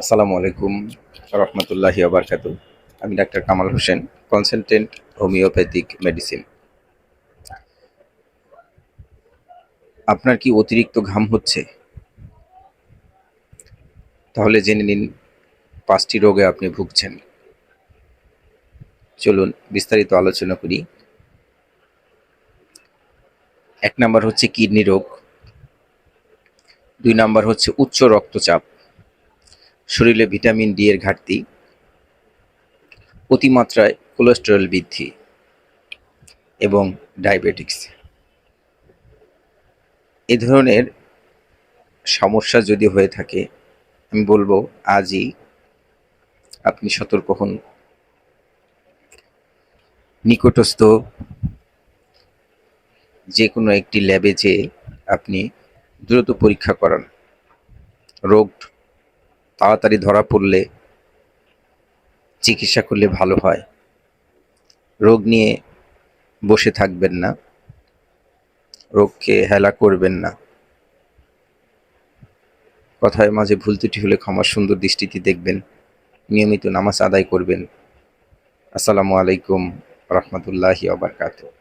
আসসালামু আলাইকুম রহমতুল্লাহি আবরকাত আমি doctor Kamal Hossain consultant homeopathic medicine আপনার কি অতিরিক্ত ঘাম হচ্ছে? তাহলে জেনে নিন, পাঁচটি রোগে আপনি ভুগছেন। চলুন বিস্তারিত আলোচনা করি। এক নাম্বার হচ্ছে কিডনি রোগ। দুই নাম্বার হচ্ছে উচ্চ রক্তচাপ। শরীরে ভিটামিন ডি এর ঘাটতি, অতিমাত্রায় কোলেস্টেরল বৃদ্ধি এবং ডায়াবেটিক্স এ ধরনের সমস্যা যদি হয়ে থাকে, আমি বলব আজই আপনি সতর্ক হন। নিকটস্থ যে কোনো একটি ল্যাবে যেয়ে আপনি দ্রুত পরীক্ষা করান। রোগ তাড়াতাড়ি ধরা পড়লে চিকিৎসা করলে ভালো হয়। রোগ নিয়ে বসে থাকবেন না। রোগকে হেলা করবেন না। কথায় মাঝে ভুল ত্রুটি হলে ক্ষমার সুন্দর দৃষ্টিতে দেখবেন। নিয়মিত নামাজ আদায় করবেন। আসসালামু আলাইকুম রহমতুল্লাহি আবরকাতুহ